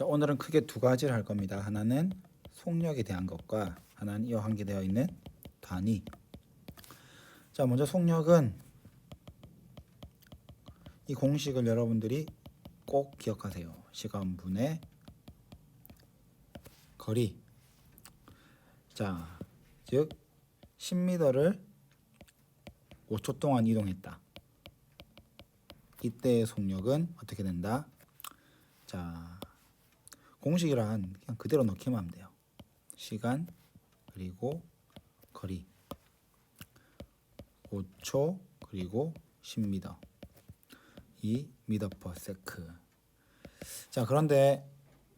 자, 오늘은 크게 두 가지를 할 겁니다. 하나는 속력에 대한 것과 하나는 이와 관계되어 있는 단위. 자, 먼저 속력은 이 공식을 여러분들이 꼭 기억하세요. 시간분의 거리. 자, 즉 10m를 5초 동안 이동했다. 이때의 속력은 어떻게 된다? 자, 공식이란 그냥 그대로 넣기만 하면 돼요. 시간 그리고 거리 5초 그리고 10m 2m per sec. 자, 그런데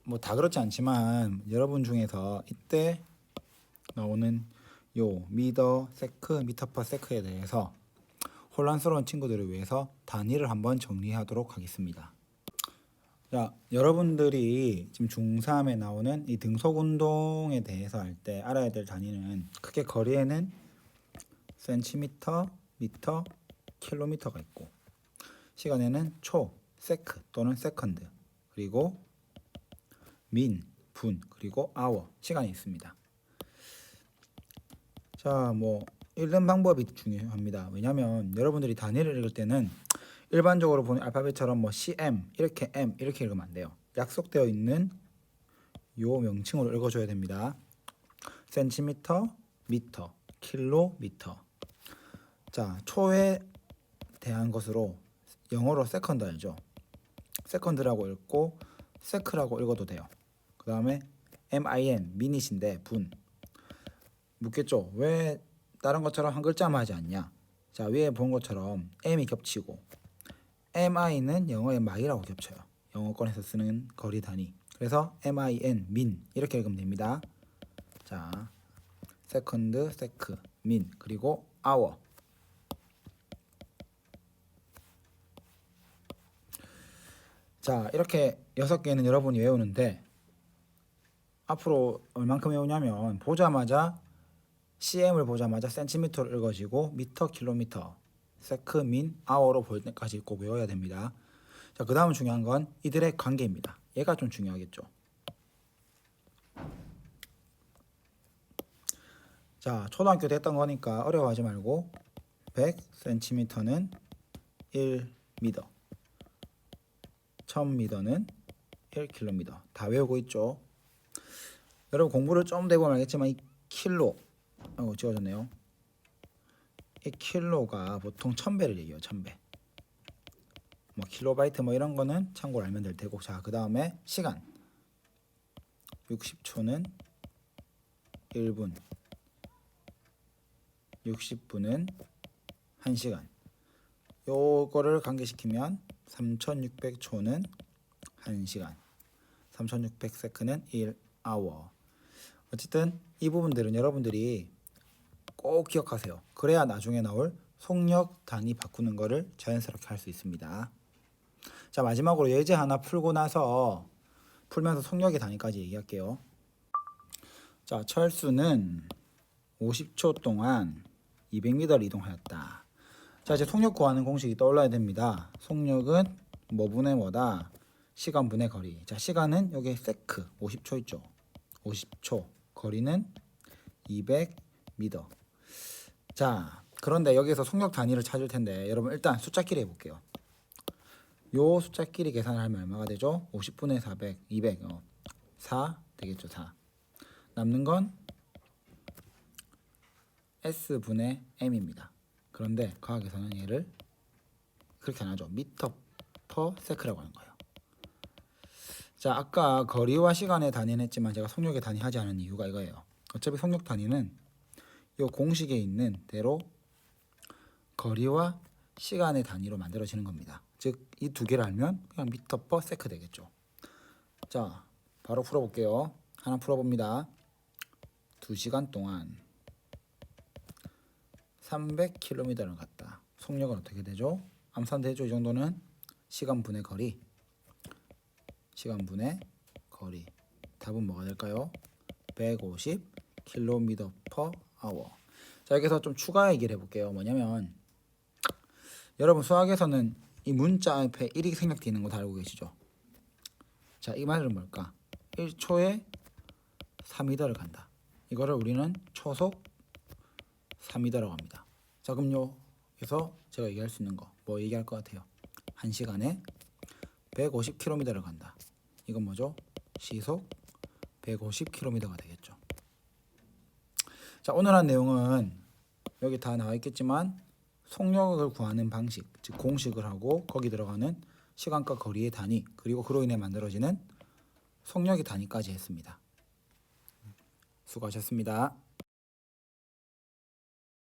뭐 다 그렇지 않지만 여러분 중에서 이때 나오는 요 미터 세크, 미터 퍼 세크에 대해서 혼란스러운 친구들을 위해서 단위를 한번 정리하도록 하겠습니다. 자, 여러분들이 지금 중3에 나오는 이 등속 운동에 대해서 할때 알아야 될 단위는 크게 거리에는 센티미터, 미터, 킬로미터가 있고 시간에는 초, 세크 또는 세컨드 그리고 민, 분 그리고 아워 시간이 있습니다. 자, 뭐 읽는 방법이 중요합니다. 왜냐하면 여러분들이 단위를 읽을 때는 일반적으로 보는 알파벳처럼 뭐 cm 이렇게 m 이렇게 읽으면 안 돼요. 약속되어 있는 요 명칭으로 읽어줘야 됩니다. 센티미터, 미터, 킬로미터. 자, 초에 대한 것으로 영어로 세컨드 알죠? 세컨드라고 읽고 세크라고 읽어도 돼요. 그 다음에 min 미닛인데 분. 묻겠죠. 왜 다른 것처럼 한 글자만 하지 않냐? 자 위에 본 것처럼 m이 겹치고 mi는 영어의 my라고 겹쳐요. 영어권에서 쓰는 거리 단위. 그래서 min 민 이렇게 읽으면 됩니다. 자 세컨드 세크 민 그리고 hour 자 이렇게 여섯 개는 여러분이 외우는데 앞으로 얼만큼 외우냐면 보자마자 CM을 보자마자 센티미터로 읽어지고 미터, 킬로미터, 세크, 민, 아워로 볼 때까지 꼭 외워야 됩니다. 자, 그 다음 중요한 건 이들의 관계입니다. 얘가 좀 중요하겠죠. 자, 초등학교 때 했던 거니까 어려워하지 말고 100cm는 1m, 1000m는 1km 다 외우고 있죠. 여러분 공부를 좀더 해보면 알겠지만 이 킬로 어, 지워졌네요. 이 킬로가 보통 천배를 얘기해요. 천배. 뭐 킬로바이트 뭐 이런 거는 참고로 알면 될 테고. 자, 그 다음에 시간. 60초는 1분. 60분은 1시간. 요거를 관계시키면 3600초는 1시간. 3600세크는 1아워. 어쨌든 이 부분들은 여러분들이 꼭 기억하세요. 그래야 나중에 나올 속력 단위 바꾸는 거를 자연스럽게 할 수 있습니다. 자 마지막으로 예제 하나 풀고 나서 풀면서 속력의 단위까지 얘기할게요. 자 철수는 50초 동안 200m를 이동하였다. 자 이제 속력 구하는 공식이 떠올라야 됩니다. 속력은 뭐분의 뭐다? 시간분의 거리. 자 시간은 여기 세크 50초 있죠. 50초. 거리는 200m. 자, 그런데 여기서 속력 단위를 찾을 텐데 여러분 일단 숫자끼리 해볼게요. 요 숫자끼리 계산하면 얼마가 되죠? 50분의 400, 200, 어, 4 되겠죠, 4. 남는 건 S분의 M입니다. 그런데 과학에서는 얘를 그렇게 안 하죠. 미터 퍼 세크라고 하는 거예요. 자, 아까 거리와 시간의 단위는 했지만 제가 속력의 단위 하지 않은 이유가 이거예요. 어차피 속력 단위는 이 공식에 있는 대로 거리와 시간의 단위로 만들어지는 겁니다. 즉, 이 두 개를 알면 그냥 미터 퍼 세크 되겠죠. 자, 바로 풀어볼게요. 하나 풀어봅니다. 두 시간 동안 300km를 갔다. 속력은 어떻게 되죠? 암산 되죠. 이 정도는 시간 분의 거리. 시간 분의 거리. 답은 뭐가 될까요? 150km per hour. 자, 여기서 좀 추가 얘기를 해볼게요. 뭐냐면 여러분 수학에서는 이 문자 앞에 1이 생략되어 있는 거 다 알고 계시죠? 자, 이 말은 뭘까? 1초에 3m를 간다. 이거를 우리는 초속 3m라고 합니다. 자, 그럼 여기서 제가 얘기할 수 있는 거 뭐 얘기할 것 같아요? 1시간에 150km를 간다. 이건 뭐죠? 시속 150km가 되겠죠. 자, 오늘 한 내용은 여기 다 나와 있겠지만 속력을 구하는 방식, 즉 공식을 하고 거기 들어가는 시간과 거리의 단위, 그리고 그로 인해 만들어지는 속력의 단위까지 했습니다. 수고하셨습니다.